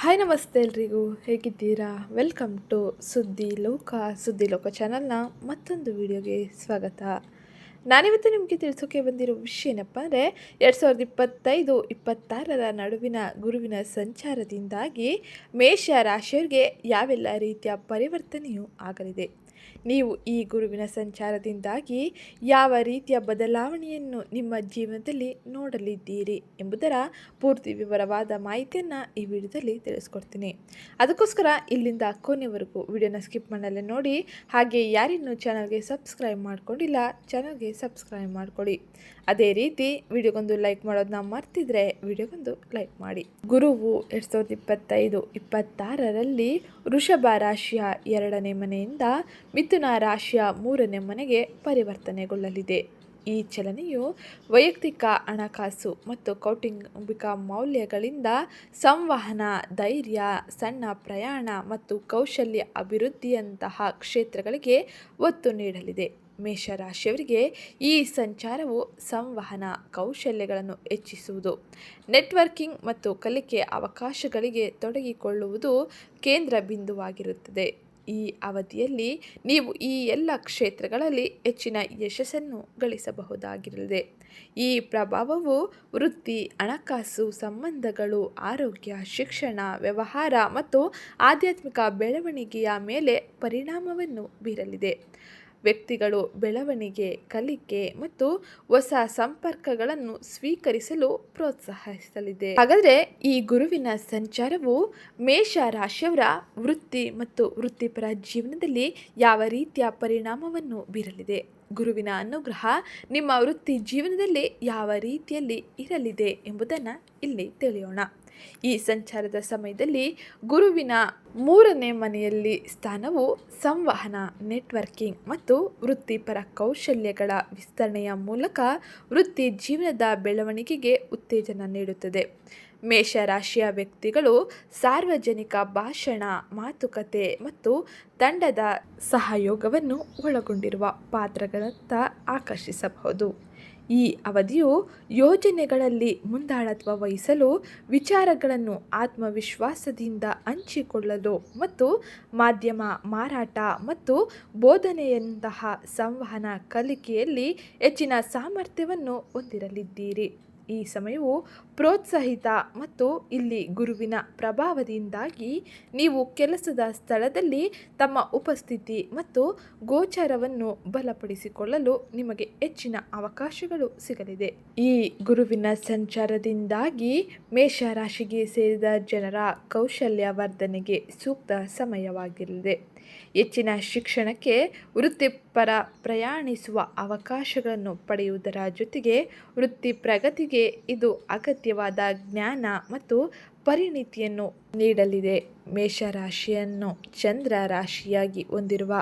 Hi ನಮಸ್ತೆ ಎಲ್ರಿಗೂ. ಹೇಗಿದ್ದೀರಾ? ವೆಲ್ಕಮ್ ಟು ಸುದ್ದಿ ಲೋಕ ಸುದ್ದಿ ಲೋಕ ಚಾನಲ್ನ ಮತ್ತೊಂದು ವಿಡಿಯೋಗೆ ಸ್ವಾಗತ. ನಾನಿವತ್ತು ನಿಮಗೆ ತಿಳಿಸೋಕೆ ಬಂದಿರೋ ವಿಷಯ ಏನಪ್ಪ ಅಂದರೆ, ಎರಡು ಸಾವಿರದ ಇಪ್ಪತ್ತೈದು, ಇಪ್ಪತ್ತಾರರ ನಡುವಿನ ಗುರುವಿನ ಸಂಚಾರದಿಂದಾಗಿ ಮೇಷ ರಾಶಿಯವರಿಗೆ ಯಾವೆಲ್ಲ ರೀತಿಯ ಪರಿವರ್ತನೆಯೂ ಆಗಲಿದೆ. ನೀವು ಈ ಗುರುವಿನ ಸಂಚಾರದಿಂದಾಗಿ ಯಾವ ರೀತಿಯ ಬದಲಾವಣೆಯನ್ನು ನಿಮ್ಮ ಜೀವನದಲ್ಲಿ ನೋಡಲಿದ್ದೀರಿ ಎಂಬುದರ ಪೂರ್ತಿ ವಿವರವಾದ ಮಾಹಿತಿಯನ್ನು ಈ ವಿಡಿಯೋದಲ್ಲಿ ತಿಳಿಸ್ಕೊಡ್ತೀನಿ. ಅದಕ್ಕೋಸ್ಕರ ಇಲ್ಲಿಂದ ಕೊನೆವರೆಗೂ ವಿಡಿಯೋನ ಸ್ಕಿಪ್ ಮಾಡಲ್ಲೇ ನೋಡಿ, ಹಾಗೆ ಯಾರಿನ್ನೂ ಚಾನಲ್ಗೆ ಸಬ್ಸ್ಕ್ರೈಬ್ ಮಾಡ್ಕೊಂಡಿಲ್ಲ ಚಾನಲ್ಗೆ ಸಬ್ಸ್ಕ್ರೈಬ್ ಮಾಡ್ಕೊಳ್ಳಿ. ಅದೇ ರೀತಿ ವಿಡಿಯೋಗೊಂದು ಲೈಕ್ ಮಾಡೋದನ್ನ ಮರ್ತಿದ್ರೆ ವಿಡಿಯೋಗೊಂದು ಲೈಕ್ ಮಾಡಿ. ಗುರುವು ಎರಡು ಸಾವಿರದ ಇಪ್ಪತ್ತೈದು, ಇಪ್ಪತ್ತಾರರಲ್ಲಿ ವೃಷಭ ರಾಶಿಯ ಎರಡನೇ ಮನೆಯಿಂದ ಮಿಥುನ ರಾಶಿಯ ಮೂರನೇ ಮನೆಗೆ ಪರಿವರ್ತನೆಗೊಳ್ಳಲಿದೆ. ಈ ಚಲನೆಯು ವೈಯಕ್ತಿಕ ಹಣಕಾಸು ಮತ್ತು ಕೌಟುಂಬಿಕ ಮೌಲ್ಯಗಳಿಂದ ಸಂವಹನ, ಧೈರ್ಯ, ಸಣ್ಣ ಪ್ರಯಾಣ ಮತ್ತು ಕೌಶಲ್ಯ ಅಭಿವೃದ್ಧಿಯಂತಹ ಕ್ಷೇತ್ರಗಳಿಗೆ ಒತ್ತು ನೀಡಲಿದೆ. ಮೇಷರಾಶಿಯವರಿಗೆ ಈ ಸಂಚಾರವು ಸಂವಹನ, ಕೌಶಲ್ಯಗಳನ್ನು ಹೆಚ್ಚಿಸುವುದು. ನೆಟ್ವರ್ಕಿಂಗ್ ಮತ್ತು ಕಲಿಕೆ ಅವಕಾಶಗಳಿಗೆ ತೊಡಗಿಕೊಳ್ಳುವುದು ಕೇಂದ್ರ ಬಿಂದುವಾಗಿರುತ್ತದೆ. ಈ ಅವಧಿಯಲ್ಲಿ ನೀವು ಈ ಎಲ್ಲ ಕ್ಷೇತ್ರಗಳಲ್ಲಿ ಹೆಚ್ಚಿನ ಯಶಸ್ಸನ್ನು ಗಳಿಸಬಹುದಾಗಿರಲಿದೆ. ಈ ಪ್ರಭಾವವು ವೃತ್ತಿ, ಹಣಕಾಸು ಸಂಬಂಧಗಳು, ಆರೋಗ್ಯ, ಶಿಕ್ಷಣ, ವ್ಯವಹಾರ ಮತ್ತು ಆಧ್ಯಾತ್ಮಿಕ ಬೆಳವಣಿಗೆಯ ಮೇಲೆ ಪರಿಣಾಮವನ್ನು ಬೀರಲಿದೆ. ವ್ಯಕ್ತಿಗಳು ಬೆಳವಣಿಗೆ, ಕಲಿಕೆ ಮತ್ತು ಹೊಸ ಸಂಪರ್ಕಗಳನ್ನು ಸ್ವೀಕರಿಸಲು ಪ್ರೋತ್ಸಾಹಿಸಲಿದೆ. ಹಾಗಾದರೆ ಈ ಗುರುವಿನ ಸಂಚಾರವು ಮೇಷ ರಾಶಿಯವರ ವೃತ್ತಿ ಮತ್ತು ವೃತ್ತಿಪರ ಜೀವನದಲ್ಲಿ ಯಾವ ರೀತಿಯ ಪರಿಣಾಮವನ್ನು ಬೀರಲಿದೆ? ಗುರುವಿನ ಅನುಗ್ರಹ ನಿಮ್ಮ ವೃತ್ತಿ ಜೀವನದಲ್ಲಿ ಯಾವ ರೀತಿಯಲ್ಲಿ ಇರಲಿದೆ ಎಂಬುದನ್ನು ಇಲ್ಲಿ ತಿಳಿಯೋಣ. ಈ ಸಂಚಾರದ ಸಮಯದಲ್ಲಿ ಗುರುವಿನ ಮೂರನೇ ಮನೆಯಲ್ಲಿ ಸ್ಥಾನವು ಸಂವಹನ, ನೆಟ್ವರ್ಕಿಂಗ್ ಮತ್ತು ವೃತ್ತಿಪರ ಕೌಶಲ್ಯಗಳ ವಿಸ್ತರಣೆಯ ಮೂಲಕ ವೃತ್ತಿ ಜೀವನದ ಬೆಳವಣಿಗೆಗೆ ಉತ್ತೇಜನ ನೀಡುತ್ತದೆ. ಮೇಷರಾಶಿಯ ವ್ಯಕ್ತಿಗಳು ಸಾರ್ವಜನಿಕ ಭಾಷಣ, ಮಾತುಕತೆ ಮತ್ತು ತಂಡದ ಸಹಯೋಗವನ್ನು ಒಳಗೊಂಡಿರುವ ಪಾತ್ರಗಳತ್ತ ಆಕರ್ಷಿಸಬಹುದು. ಈ ಅವಧಿಯು ಯೋಜನೆಗಳಲ್ಲಿ ಮುಂದಾಳತ್ವ ವಹಿಸಲು ವಿಚಾರಗಳನ್ನು ಆತ್ಮವಿಶ್ವಾಸದಿಂದ ಹಂಚಿಕೊಳ್ಳಲು ಮತ್ತು ಮಾಧ್ಯಮ ಮಾರಾಟ ಮತ್ತು ಬೋಧನೆಯಂತಹ ಸಂವಹನ ಕಲಿಕೆಯಲ್ಲಿ ಹೆಚ್ಚಿನ ಸಾಮರ್ಥ್ಯವನ್ನು ಹೊಂದಿರಲಿದ್ದೀರಿ. ಈ ಸಮಯವು ಪ್ರೋತ್ಸಾಹಿತ ಮತ್ತು ಇಲ್ಲಿ ಗುರುವಿನ ಪ್ರಭಾವದಿಂದಾಗಿ ನೀವು ಕೆಲಸದ ಸ್ಥಳದಲ್ಲಿ ತಮ್ಮ ಉಪಸ್ಥಿತಿ ಮತ್ತು ಗೋಚರವನ್ನು ಬಲಪಡಿಸಿಕೊಳ್ಳಲು ನಿಮಗೆ ಹೆಚ್ಚಿನ ಅವಕಾಶಗಳು ಸಿಗಲಿದೆ. ಈ ಗುರುವಿನ ಸಂಚಾರದಿಂದಾಗಿ ಮೇಷರಾಶಿಗೆ ಸೇರಿದ ಜನರ ಕೌಶಲ್ಯ ವರ್ಧನೆಗೆ ಸೂಕ್ತ ಸಮಯವಾಗಿರಲಿದೆ. ಹೆಚ್ಚಿನ ಶಿಕ್ಷಣಕ್ಕೆ ವೃತ್ತಿಪರ ಪ್ರಯಾಣಿಸುವ ಅವಕಾಶಗಳನ್ನು ಪಡೆಯುವುದರ ಜೊತೆಗೆ ವೃತ್ತಿ ಪ್ರಗತಿಗೆ ಇದು ಅಗತ್ಯವಾದ ಜ್ಞಾನ ಮತ್ತು ಪರಿಣಿತಿಯನ್ನು ನೀಡಲಿದೆ. ಮೇಷರಾಶಿಯನ್ನು ಚಂದ್ರ ರಾಶಿಯಾಗಿ ಹೊಂದಿರುವ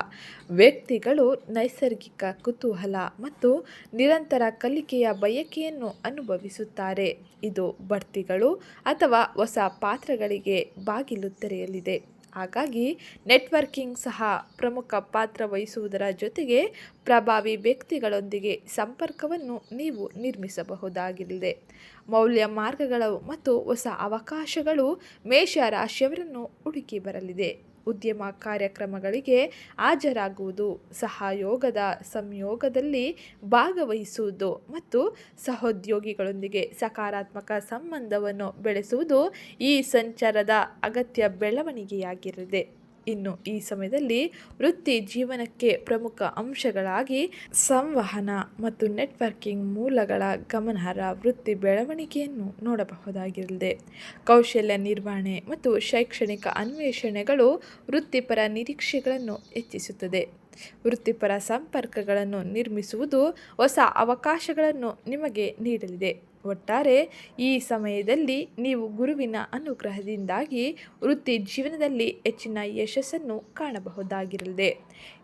ವ್ಯಕ್ತಿಗಳು ನೈಸರ್ಗಿಕ ಕುತೂಹಲ ಮತ್ತು ನಿರಂತರ ಕಲಿಕೆಯ ಬಯಕೆಯನ್ನು ಅನುಭವಿಸುತ್ತಾರೆ. ಇದು ಬಡ್ತಿಗಳು ಅಥವಾ ಹೊಸ ಪಾತ್ರಗಳಿಗೆ ಬಾಗಿಲು ತೆರೆಯಲಿದೆ. ಹಾಗಾಗಿ ನೆಟ್ವರ್ಕಿಂಗ್ ಸಹ ಪ್ರಮುಖ ಪಾತ್ರ ವಹಿಸುವುದರ ಜೊತೆಗೆ ಪ್ರಭಾವಿ ವ್ಯಕ್ತಿಗಳೊಂದಿಗೆ ಸಂಪರ್ಕವನ್ನು ನೀವು ನಿರ್ಮಿಸಬಹುದಾಗಿದೆ ಮೌಲ್ಯ ಮಾರ್ಗಗಳು ಮತ್ತು ಹೊಸ ಅವಕಾಶಗಳು ಮೇಷ ರಾಶಿಯವರನ್ನು ಹುಡುಕಿ ಬರಲಿದೆ. ಉದ್ಯಮ ಕಾರ್ಯಕ್ರಮಗಳಿಗೆ ಹಾಜರಾಗುವುದು, ಸಹಯೋಗದ ಸಂಯೋಗದಲ್ಲಿ ಭಾಗವಹಿಸುವುದು ಮತ್ತು ಸಹೋದ್ಯೋಗಿಗಳೊಂದಿಗೆ ಸಕಾರಾತ್ಮಕ ಸಂಬಂಧವನ್ನು ಬೆಳೆಸುವುದು ಈ ಸಂಚಾರದ ಅಗತ್ಯ ಬೆಳವಣಿಗೆಯಾಗಿರಲಿದೆ. ಇನ್ನು ಈ ಸಮಯದಲ್ಲಿ ವೃತ್ತಿ ಜೀವನಕ್ಕೆ ಪ್ರಮುಖ ಅಂಶಗಳಾಗಿ ಸಂವಹನ ಮತ್ತು ನೆಟ್ವರ್ಕಿಂಗ್ ಮೂಲಗಳ ಗಮನಾರ್ಹ ವೃತ್ತಿ ಬೆಳವಣಿಗೆಯನ್ನು ನೋಡಬಹುದಾಗಿರಲಿದೆ. ಕೌಶಲ್ಯ ನಿರ್ವಹಣೆ ಮತ್ತು ಶೈಕ್ಷಣಿಕ ಅನ್ವೇಷಣೆಗಳು ವೃತ್ತಿಪರ ನಿರೀಕ್ಷೆಗಳನ್ನು ಹೆಚ್ಚಿಸುತ್ತದೆ. ವೃತ್ತಿಪರ ಸಂಪರ್ಕಗಳನ್ನು ನಿರ್ಮಿಸುವುದು ಹೊಸ ಅವಕಾಶಗಳನ್ನು ನಿಮಗೆ ನೀಡಲಿದೆ. ಒಟ್ಟಾರೆ ಈ ಸಮಯದಲ್ಲಿ ನೀವು ಗುರುವಿನ ಅನುಗ್ರಹದಿಂದಾಗಿ ವೃತ್ತಿ ಜೀವನದಲ್ಲಿ ಹೆಚ್ಚಿನ ಯಶಸ್ಸನ್ನು ಕಾಣಬಹುದಾಗಿರಲಿದೆ.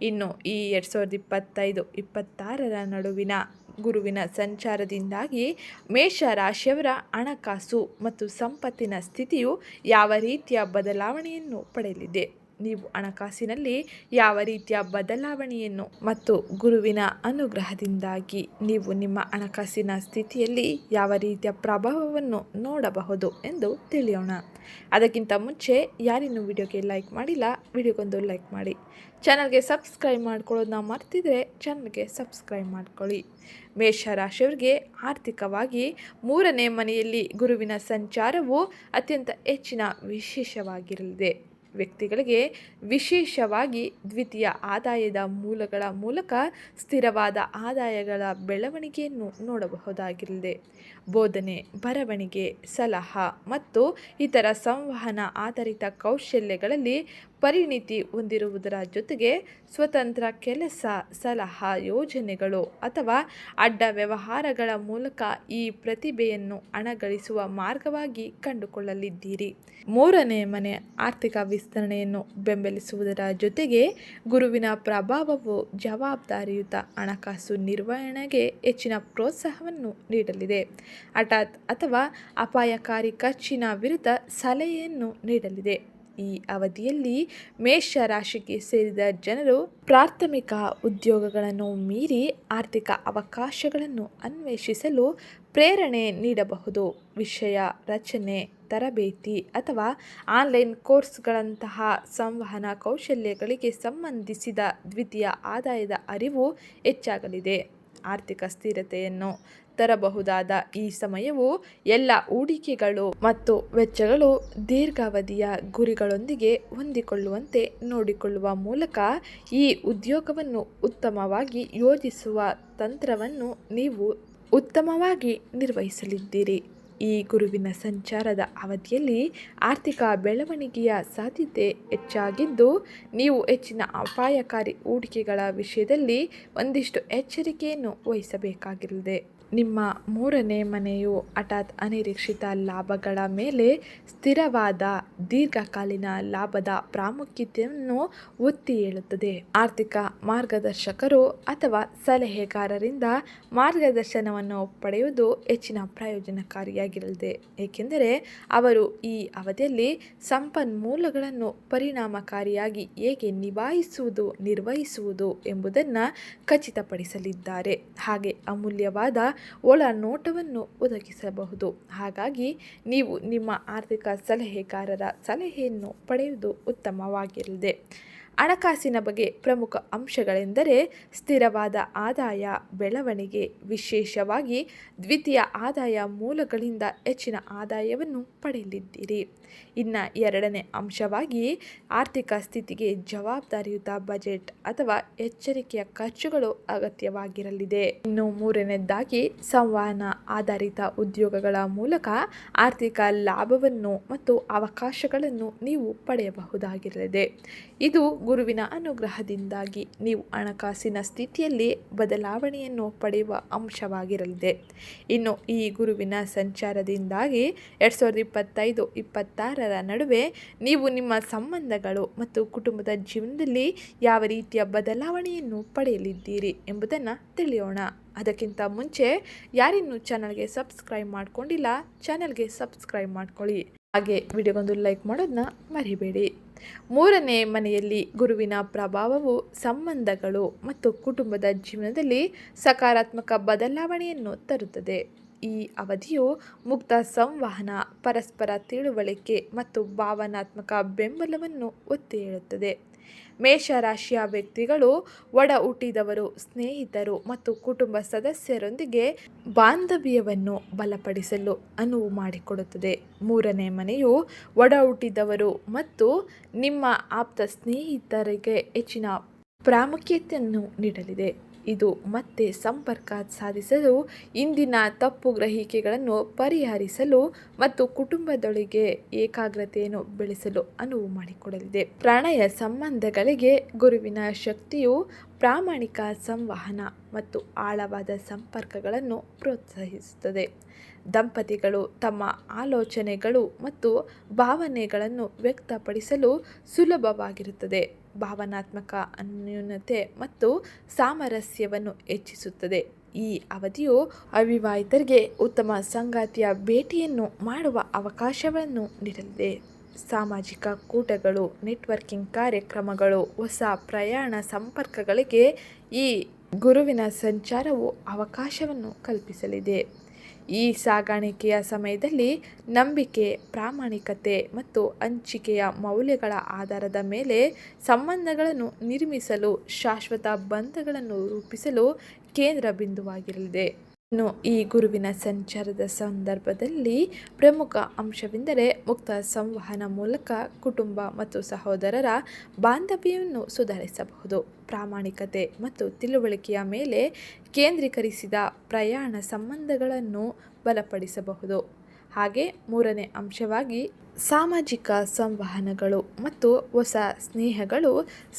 ಇನ್ನು ಈ ಎರಡು ಸಾವಿರದ ಇಪ್ಪತ್ತೈದು, ಇಪ್ಪತ್ತಾರರ ನಡುವಿನ ಗುರುವಿನ ಸಂಚಾರದಿಂದಾಗಿ ಮೇಷ ರಾಶಿಯವರ ಹಣಕಾಸು ಮತ್ತು ಸಂಪತ್ತಿನ ಸ್ಥಿತಿಯು ಯಾವ ರೀತಿಯ ಬದಲಾವಣೆಯನ್ನು ಪಡೆಯಲಿದೆ? ನೀವು ಹಣಕಾಸಿನಲ್ಲಿ ಯಾವ ರೀತಿಯ ಬದಲಾವಣೆಯನ್ನು ಮತ್ತು ಗುರುವಿನ ಅನುಗ್ರಹದಿಂದಾಗಿ ನೀವು ನಿಮ್ಮ ಹಣಕಾಸಿನ ಸ್ಥಿತಿಯಲ್ಲಿ ಯಾವ ರೀತಿಯ ಪ್ರಭಾವವನ್ನು ನೋಡಬಹುದು ಎಂದು ತಿಳಿಯೋಣ. ಅದಕ್ಕಿಂತ ಮುಂಚೆ ಯಾರಿನ್ನೂ ವಿಡಿಯೋಗೆ ಲೈಕ್ ಮಾಡಿಲ್ಲ, ವಿಡಿಯೋಗೊಂದು ಲೈಕ್ ಮಾಡಿ. ಚಾನಲ್ಗೆ ಸಬ್ಸ್ಕ್ರೈಬ್ ಮಾಡ್ಕೊಳ್ಳೋದನ್ನ ಮರ್ತಿದ್ರೆ ಚಾನಲ್ಗೆ ಸಬ್ಸ್ಕ್ರೈಬ್ ಮಾಡ್ಕೊಳ್ಳಿ. ಮೇಷರಾಶಿಯವರಿಗೆ ಆರ್ಥಿಕವಾಗಿ ಮೂರನೇ ಮನೆಯಲ್ಲಿ ಗುರುವಿನ ಸಂಚಾರವು ಅತ್ಯಂತ ಹೆಚ್ಚಿನ ವಿಶೇಷವಾಗಿರಲಿದೆ. ವ್ಯಕ್ತಿಗಳಿಗೆ ವಿಶೇಷವಾಗಿ ದ್ವಿತೀಯ ಆದಾಯದ ಮೂಲಗಳ ಮೂಲಕ ಸ್ಥಿರವಾದ ಆದಾಯಗಳ ಬೆಳವಣಿಗೆಯನ್ನು ನೋಡಬಹುದಾಗಿರಲಿದೆ. ಬೋಧನೆ, ಬರವಣಿಗೆ, ಸಲಹಾ ಮತ್ತು ಇತರ ಸಂವಹನ ಆಧಾರಿತ ಕೌಶಲ್ಯಗಳಲ್ಲಿ ಪರಿಣಿತಿ ಹೊಂದಿರುವುದರ ಜೊತೆಗೆ ಸ್ವತಂತ್ರ ಕೆಲಸ, ಸಲಹಾ, ಯೋಜನೆಗಳು ಅಥವಾ ಅಡ್ಡ ವ್ಯವಹಾರಗಳ ಮೂಲಕ ಈ ಪ್ರತಿಭೆಯನ್ನು ಹಣಗಳಿಸುವ ಮಾರ್ಗವಾಗಿ ಕಂಡುಕೊಳ್ಳಲಿದ್ದೀರಿ. ಮೂರನೇ ಮನೆ ಆರ್ಥಿಕ ವಿಸ್ತರಣೆಯನ್ನು ಬೆಂಬಲಿಸುವುದರ ಜೊತೆಗೆ ಗುರುವಿನ ಪ್ರಭಾವವು ಜವಾಬ್ದಾರಿಯುತ ಹಣಕಾಸು ನಿರ್ವಹಣೆಗೆ ಹೆಚ್ಚಿನ ಪ್ರೋತ್ಸಾಹವನ್ನು ನೀಡಲಿದೆ. ಹಠಾತ್ ಅಥವಾ ಅಪಾಯಕಾರಿ ಖರ್ಚಿನ ವಿರುದ್ಧ ಸಲಹೆಯನ್ನು ನೀಡಲಿದೆ. ಈ ಅವಧಿಯಲ್ಲಿ ಮೇಷ ರಾಶಿಗೆ ಸೇರಿದ ಜನರು ಪ್ರಾಥಮಿಕ ಉದ್ಯೋಗಗಳನ್ನು ಮೀರಿ ಆರ್ಥಿಕ ಅವಕಾಶಗಳನ್ನು ಅನ್ವೇಷಿಸಲು ಪ್ರೇರಣೆ ನೀಡಬಹುದು. ವಿಷಯ, ರಚನೆ, ತರಬೇತಿ ಅಥವಾ ಆನ್ಲೈನ್ ಕೋರ್ಸ್ಗಳಂತಹ ಸಂವಹನ ಕೌಶಲ್ಯಗಳಿಗೆ ಸಂಬಂಧಿಸಿದ ದ್ವಿತೀಯ ಆದಾಯದ ಅರಿವು ಹೆಚ್ಚಾಗಲಿದೆ. ಆರ್ಥಿಕ ಸ್ಥಿರತೆಯನ್ನು ತರಬಹುದಾದ ಈ ಸಮಯವು ಎಲ್ಲ ಹೂಡಿಕೆಗಳು ಮತ್ತು ವೆಚ್ಚಗಳು ದೀರ್ಘಾವಧಿಯ ಗುರಿಗಳೊಂದಿಗೆ ಹೊಂದಿಕೊಳ್ಳುವಂತೆ ನೋಡಿಕೊಳ್ಳುವ ಮೂಲಕ ಈ ಉದ್ಯೋಗವನ್ನು ಉತ್ತಮವಾಗಿ ಯೋಜಿಸುವ ತಂತ್ರವನ್ನು ನೀವು ಉತ್ತಮವಾಗಿ ನಿರ್ವಹಿಸಲಿದ್ದೀರಿ. ಈ ಗುರುವಿನ ಸಂಚಾರದ ಅವಧಿಯಲ್ಲಿ ಆರ್ಥಿಕ ಬೆಳವಣಿಗೆಯ ಸಾಧ್ಯತೆ ಹೆಚ್ಚಾಗಿದ್ದು, ನೀವು ಹೆಚ್ಚಿನ ಅಪಾಯಕಾರಿ ಹೂಡಿಕೆಗಳ ವಿಷಯದಲ್ಲಿ ಒಂದಿಷ್ಟು ಎಚ್ಚರಿಕೆಯನ್ನು ವಹಿಸಬೇಕಾಗಿರಲಿದೆ ನಿಮ್ಮ ಮೂರನೇ ಮನೆಯು ಹಠಾತ್ ಅನಿರೀಕ್ಷಿತ ಲಾಭಗಳ ಮೇಲೆ ಸ್ಥಿರವಾದ ದೀರ್ಘಕಾಲೀನ ಲಾಭದ ಪ್ರಾಮುಖ್ಯತೆಯನ್ನು ಒತ್ತಿ ಹೇಳುತ್ತದೆ. ಆರ್ಥಿಕ ಮಾರ್ಗದರ್ಶಕರು ಅಥವಾ ಸಲಹೆಗಾರರಿಂದ ಮಾರ್ಗದರ್ಶನವನ್ನು ಪಡೆಯುವುದು ಹೆಚ್ಚಿನ ಪ್ರಯೋಜನಕಾರಿಯಾಗಿರಲಿದೆ. ಏಕೆಂದರೆ ಅವರು ಈ ಅವಧಿಯಲ್ಲಿ ಸಂಪನ್ಮೂಲಗಳನ್ನು ಪರಿಣಾಮಕಾರಿಯಾಗಿ ಹೇಗೆ ನಿಭಾಯಿಸುವುದು, ನಿರ್ವಹಿಸುವುದು ಎಂಬುದನ್ನು ಖಚಿತಪಡಿಸಲಿದ್ದಾರೆ. ಹಾಗೆ ಅಮೂಲ್ಯವಾದ ಒಳನೋಟವನ್ನು ಒದಗಿಸಬಹುದು. ಹಾಗಾಗಿ ನೀವು ನಿಮ್ಮ ಆರ್ಥಿಕ ಸಲಹೆಗಾರರ ಸಲಹೆಯನ್ನು ಪಡೆಯುವುದು ಉತ್ತಮವಾಗಿರಲಿದೆ. ಹಣಕಾಸಿನ ಬಗ್ಗೆ ಪ್ರಮುಖ ಅಂಶಗಳೆಂದರೆ ಸ್ಥಿರವಾದ ಆದಾಯ, ಬೆಳವಣಿಗೆ, ವಿಶೇಷವಾಗಿ ದ್ವಿತೀಯ ಆದಾಯ ಮೂಲಗಳಿಂದ ಹೆಚ್ಚಿನ ಆದಾಯವನ್ನು ಪಡೆಯಲಿದ್ದೀರಿ. ಇನ್ನು ಎರಡನೇ ಅಂಶವಾಗಿ ಆರ್ಥಿಕ ಸ್ಥಿತಿಗೆ ಜವಾಬ್ದಾರಿಯುತ ಬಜೆಟ್ ಅಥವಾ ಎಚ್ಚರಿಕೆಯ ಖರ್ಚುಗಳು ಅಗತ್ಯವಾಗಿರಲಿದೆ. ಇನ್ನು ಮೂರನೇದಾಗಿ ಸಂವಹನ ಆಧಾರಿತ ಉದ್ಯೋಗಗಳ ಮೂಲಕ ಆರ್ಥಿಕ ಲಾಭವನ್ನು ಮತ್ತು ಅವಕಾಶಗಳನ್ನು ನೀವು ಪಡೆಯಬಹುದಾಗಿರಲಿದೆ. ಇದು ಗುರುವಿನ ಅನುಗ್ರಹದಿಂದಾಗಿ ನೀವು ಹಣಕಾಸಿನ ಸ್ಥಿತಿಯಲ್ಲಿ ಬದಲಾವಣೆಯನ್ನು ಪಡೆಯುವ ಅಂಶವಾಗಿರಲಿದೆ. ಇನ್ನು ಈ ಗುರುವಿನ ಸಂಚಾರದಿಂದಾಗಿ ಎರಡು ಸಾವಿರದ ಇಪ್ಪತ್ತೈದು ಇಪ್ಪತ್ತಾರರ ನಡುವೆ ನೀವು ನಿಮ್ಮ ಸಂಬಂಧಗಳು ಮತ್ತು ಕುಟುಂಬದ ಜೀವನದಲ್ಲಿ ಯಾವ ರೀತಿಯ ಬದಲಾವಣೆಯನ್ನು ಪಡೆಯಲಿದ್ದೀರಿ ಎಂಬುದನ್ನು ತಿಳಿಯೋಣ. ಅದಕ್ಕಿಂತ ಮುಂಚೆ ಯಾರಿನ್ನೂ ಚಾನಲ್ಗೆ ಸಬ್ಸ್ಕ್ರೈಬ್ ಮಾಡ್ಕೊಂಡಿಲ್ಲ, ಚಾನಲ್ಗೆ ಸಬ್ಸ್ಕ್ರೈಬ್ ಮಾಡ್ಕೊಳ್ಳಿ. ಹಾಗೆ ವಿಡಿಯೋಗೊಂದು ಲೈಕ್ ಮಾಡೋದನ್ನ ಮರಿಬೇಡಿ. ಮೂರನೇ ಮನೆಯಲ್ಲಿ ಗುರುವಿನ ಪ್ರಭಾವವು ಸಂಬಂಧಗಳು ಮತ್ತು ಕುಟುಂಬದ ಜೀವನದಲ್ಲಿ ಸಕಾರಾತ್ಮಕ ಬದಲಾವಣೆಯನ್ನು ತರುತ್ತದೆ. ಈ ಅವಧಿಯು ಮುಕ್ತ ಸಂವಹನ, ಪರಸ್ಪರ ತಿಳುವಳಿಕೆ ಮತ್ತು ಭಾವನಾತ್ಮಕ ಬೆಂಬಲವನ್ನು ಒತ್ತಿ ಹೇಳುತ್ತದೆ ಮೇಷರಾಶಿಯ ವ್ಯಕ್ತಿಗಳು ಒಡ ಹುಟ್ಟಿದವರು ಸ್ನೇಹಿತರು ಮತ್ತು ಕುಟುಂಬ ಸದಸ್ಯರೊಂದಿಗೆ ಬಾಂಧವ್ಯವನ್ನು ಬಲಪಡಿಸಲು ಅನುವು ಮಾಡಿಕೊಡುತ್ತದೆ. ಮೂರನೇ ಮನೆಯು ಒಡ ಹುಟ್ಟಿದವರು ಮತ್ತು ನಿಮ್ಮ ಆಪ್ತ ಸ್ನೇಹಿತರಿಗೆ ಹೆಚ್ಚಿನ ಪ್ರಾಮುಖ್ಯತೆಯನ್ನು ನೀಡಲಿದೆ. ಇದು ಮತ್ತೆ ಸಂಪರ್ಕ ಸಾಧಿಸಲು, ಇಂದಿನ ತಪ್ಪು ಗ್ರಹಿಕೆಗಳನ್ನು ಪರಿಹರಿಸಲು ಮತ್ತು ಕುಟುಂಬದೊಳಗೆ ಏಕಾಗ್ರತೆಯನ್ನು ಬೆಳೆಸಲು ಅನುವು ಮಾಡಿಕೊಡಲಿದೆ. ಪ್ರಣಯ ಸಂಬಂಧಗಳಿಗೆ ಗುರುವಿನ ಶಕ್ತಿಯು ಪ್ರಾಮಾಣಿಕ ಸಂವಹನ ಮತ್ತು ಆಳವಾದ ಸಂಪರ್ಕಗಳನ್ನು ಪ್ರೋತ್ಸಾಹಿಸುತ್ತದೆ. ದಂಪತಿಗಳು ತಮ್ಮ ಆಲೋಚನೆಗಳು ಮತ್ತು ಭಾವನೆಗಳನ್ನು ವ್ಯಕ್ತಪಡಿಸಲು ಸುಲಭವಾಗಿರುತ್ತದೆ. ಭಾವನಾತ್ಮಕ ಅನ್ಯೂನತೆ ಮತ್ತು ಸಾಮರಸ್ಯವನ್ನು ಹೆಚ್ಚಿಸುತ್ತದೆ. ಈ ಅವಧಿಯು ಅವಿವಾಹಿತರಿಗೆ ಉತ್ತಮ ಸಂಗಾತಿಯ ಭೇಟಿಯನ್ನು ಮಾಡುವ ಅವಕಾಶವನ್ನು ನೀಡಲಿದೆ. ಸಾಮಾಜಿಕ ಕೂಟಗಳು, ನೆಟ್ವರ್ಕಿಂಗ್ ಕಾರ್ಯಕ್ರಮಗಳು, ಹೊಸ ಪ್ರಯಾಣ ಸಂಪರ್ಕಗಳಿಗೆ ಈ ಗುರುವಿನ ಸಂಚಾರವು ಅವಕಾಶವನ್ನು ಕಲ್ಪಿಸಲಿದೆ. ಈ ಸಾಗಾಣಿಕೆಯ ಸಮಯದಲ್ಲಿ ನಂಬಿಕೆ, ಪ್ರಾಮಾಣಿಕತೆ ಮತ್ತು ಹಂಚಿಕೆಯ ಮೌಲ್ಯಗಳ ಆಧಾರದ ಮೇಲೆ ಸಂಬಂಧಗಳನ್ನು ನಿರ್ಮಿಸಲು ಶಾಶ್ವತ ಬಂಧಗಳನ್ನು ರೂಪಿಸಲು ಕೇಂದ್ರ ಬಿಂದುವಾಗಿರಲಿದೆ. ಇನ್ನು ಈ ಗುರುವಿನ ಸಂಚಾರದ ಸಂದರ್ಭದಲ್ಲಿ ಪ್ರಮುಖ ಅಂಶವೆಂದರೆ ಮುಕ್ತ ಸಂವಹನ ಮೂಲಕ ಕುಟುಂಬ ಮತ್ತು ಸಹೋದರರ ಬಾಂಧವ್ಯವನ್ನು ಸುಧಾರಿಸಬಹುದು. ಪ್ರಾಮಾಣಿಕತೆ ಮತ್ತು ತಿಳುವಳಿಕೆಯ ಮೇಲೆ ಕೇಂದ್ರೀಕರಿಸಿದ ಪ್ರಯಾಣ ಸಂಬಂಧಗಳನ್ನು ಬಲಪಡಿಸಬಹುದು. ಹಾಗೆ ಮೂರನೇ ಅಂಶವಾಗಿ ಸಾಮಾಜಿಕ ಸಂವಹನಗಳು ಮತ್ತು ಹೊಸ ಸ್ನೇಹಗಳು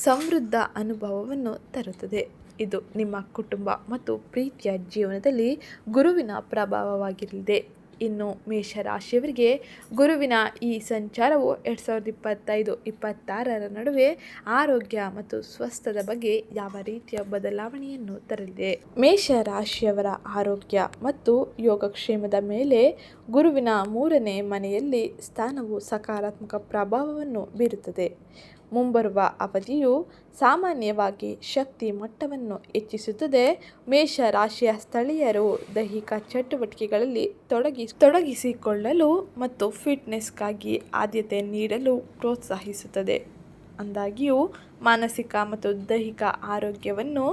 ಸಮೃದ್ಧ ಅನುಭವವನ್ನು ತರುತ್ತದೆ. ಇದು ನಿಮ್ಮ ಕುಟುಂಬ ಮತ್ತು ಪ್ರೀತಿಯ ಜೀವನದಲ್ಲಿ ಗುರುವಿನ ಪ್ರಭಾವವಾಗಿರಲಿದೆ. ಇನ್ನು ಮೇಷರಾಶಿಯವರಿಗೆ ಗುರುವಿನ ಈ ಸಂಚಾರವು ಎರಡು ಸಾವಿರದ ಇಪ್ಪತ್ತೈದು, ಇಪ್ಪತ್ತಾರರ ನಡುವೆ ಆರೋಗ್ಯ ಮತ್ತು ಸ್ವಸ್ಥದ ಬಗ್ಗೆ ಯಾವ ರೀತಿಯ ಬದಲಾವಣೆಯನ್ನು ತರಲಿದೆ? ಮೇಷರಾಶಿಯವರ ಆರೋಗ್ಯ ಮತ್ತು ಯೋಗಕ್ಷೇಮದ ಮೇಲೆ ಗುರುವಿನ ಮೂರನೇ ಮನೆಯಲ್ಲಿ ಸ್ಥಾನವು ಸಕಾರಾತ್ಮಕ ಪ್ರಭಾವವನ್ನು ಬೀರುತ್ತದೆ. ಮುಂಬರುವ ಅವಧಿಯು ಸಾಮಾನ್ಯವಾಗಿ ಶಕ್ತಿ ಮಟ್ಟವನ್ನು ಹೆಚ್ಚಿಸುತ್ತದೆ. ಮೇಷ ರಾಶಿಯ ಸ್ಥಳೀಯರು ದೈಹಿಕ ಚಟುವಟಿಕೆಗಳಲ್ಲಿ ತೊಡಗಿ ತೊಡಗಿಸಿಕೊಳ್ಳಲು ಮತ್ತು ಫಿಟ್ನೆಸ್ಗಾಗಿ ಆದ್ಯತೆ ನೀಡಲು ಪ್ರೋತ್ಸಾಹಿಸುತ್ತದೆ. ಅಂದಾಗಿಯೂ, ಮಾನಸಿಕ ಮತ್ತು ದೈಹಿಕ ಆರೋಗ್ಯವನ್ನು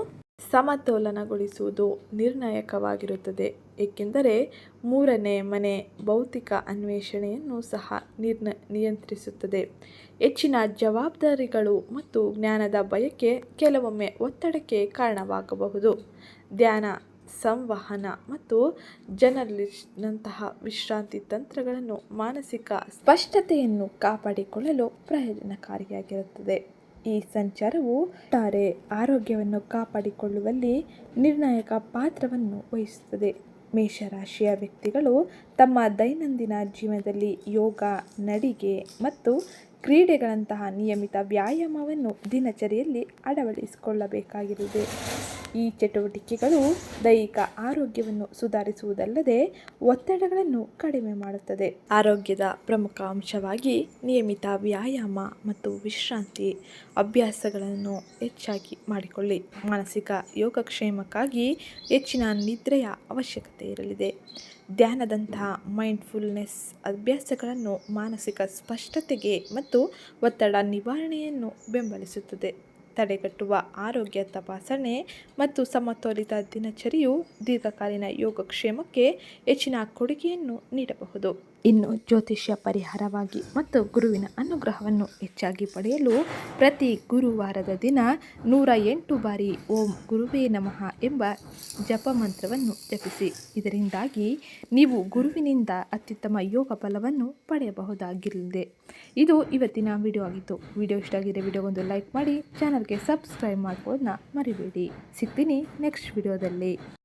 ಸಮತೋಲನಗೊಳಿಸುವುದು ನಿರ್ಣಾಯಕವಾಗಿರುತ್ತದೆ. ಏಕೆಂದರೆ ಮೂರನೇ ಮನೆ ಭೌತಿಕ ಅನ್ವೇಷಣೆಯನ್ನು ಸಹ ನಿರ್ನ, ನಿಯಂತ್ರಿಸುತ್ತದೆ. ಹೆಚ್ಚಿನ ಜವಾಬ್ದಾರಿಗಳು ಮತ್ತು ಜ್ಞಾನದ ಬಯಕೆ ಕೆಲವೊಮ್ಮೆ ಒತ್ತಡಕ್ಕೆ ಕಾರಣವಾಗಬಹುದು. ಧ್ಯಾನ, ಸಂವಹನ ಮತ್ತು ಜರ್ನಲಿಸ್ಟ್ನಂತಹ ವಿಶ್ರಾಂತಿ ತಂತ್ರಗಳನ್ನು ಮಾನಸಿಕ ಸ್ಪಷ್ಟತೆಯನ್ನು ಕಾಪಾಡಿಕೊಳ್ಳಲು ಪ್ರಯೋಜನಕಾರಿಯಾಗಿರುತ್ತದೆ. ಈ ಸಂಚಾರವು ಒಟ್ಟಾರೆ ಆರೋಗ್ಯವನ್ನು ಕಾಪಾಡಿಕೊಳ್ಳುವಲ್ಲಿ ನಿರ್ಣಾಯಕ ಪಾತ್ರವನ್ನು ವಹಿಸುತ್ತದೆ. ಮೇಷರಾಶಿಯ ವ್ಯಕ್ತಿಗಳು ತಮ್ಮ ದೈನಂದಿನ ಜೀವನದಲ್ಲಿ ಯೋಗ ನಡಿಗೆ ಮತ್ತು ಕ್ರೀಡೆಗಳಂತಹ ನಿಯಮಿತ ವ್ಯಾಯಾಮವನ್ನು ದಿನಚರಿಯಲ್ಲಿ ಅಳವಡಿಸಿಕೊಳ್ಳಬೇಕಾಗಿರುತ್ತದೆ ಈ ಚಟುವಟಿಕೆಗಳು ದೈಹಿಕ ಆರೋಗ್ಯವನ್ನು ಸುಧಾರಿಸುವುದಲ್ಲದೆ ಒತ್ತಡಗಳನ್ನು ಕಡಿಮೆ ಮಾಡುತ್ತದೆ. ಆರೋಗ್ಯದ ಪ್ರಮುಖ ಅಂಶವಾಗಿ ನಿಯಮಿತ ವ್ಯಾಯಾಮ ಮತ್ತು ವಿಶ್ರಾಂತಿ ಅಭ್ಯಾಸಗಳನ್ನು ಹೆಚ್ಚಾಗಿ ಮಾಡಿಕೊಳ್ಳಿ. ಮಾನಸಿಕ ಯೋಗಕ್ಷೇಮಕ್ಕಾಗಿ ಹೆಚ್ಚಿನ ನಿದ್ರೆಯ ಅವಶ್ಯಕತೆ ಇರಲಿದೆ. ಧ್ಯಾನದಂತಹ ಮೈಂಡ್ಫುಲ್ನೆಸ್ ಅಭ್ಯಾಸಗಳನ್ನು ಮಾನಸಿಕ ಸ್ಪಷ್ಟತೆಗೆ ಮತ್ತು ಒತ್ತಡ ನಿವಾರಣೆಯನ್ನು ಬೆಂಬಲಿಸುತ್ತದೆ. ತಡೆಗಟ್ಟುವ ಆರೋಗ್ಯ ತಪಾಸಣೆ ಮತ್ತು ಸಮತೋಲಿತ ದಿನಚರಿಯು ದೀರ್ಘಕಾಲೀನ ಯೋಗಕ್ಷೇಮಕ್ಕೆ ಹೆಚ್ಚಿನ ಕೊಡುಗೆಯನ್ನು ನೀಡಬಹುದು. ಇನ್ನು ಜ್ಯೋತಿಷ್ಯ ಪರಿಹಾರವಾಗಿ ಮತ್ತು ಗುರುವಿನ ಅನುಗ್ರಹವನ್ನು ಹೆಚ್ಚಾಗಿ ಪಡೆಯಲು ಪ್ರತಿ ಗುರುವಾರದ ದಿನ ನೂರ ಎಂಟು ಬಾರಿ ಓಂ ಗುರುವೇ ನಮಃ ಎಂಬ ಜಪಮಂತ್ರವನ್ನು ಜಪಿಸಿ. ಇದರಿಂದಾಗಿ ನೀವು ಗುರುವಿನಿಂದ ಅತ್ಯುತ್ತಮ ಯೋಗ ಫಲವನ್ನು ಪಡೆಯಬಹುದಾಗಿರಲಿದೆ. ಇದು ಇವತ್ತಿನ ವಿಡಿಯೋ ಆಗಿತ್ತು. ವಿಡಿಯೋ ಇಷ್ಟ ಆಗಿದೆ ವಿಡಿಯೋಗೊಂದು ಲೈಕ್ ಮಾಡಿ, ಚಾನಲ್ಗೆ ಸಬ್ಸ್ಕ್ರೈಬ್ ಮಾಡ್ಕೊಳ್ಳೋದನ್ನ ಮರಿಬೇಡಿ. ಸಿಗ್ತೀನಿ ನೆಕ್ಸ್ಟ್ ವಿಡಿಯೋದಲ್ಲಿ.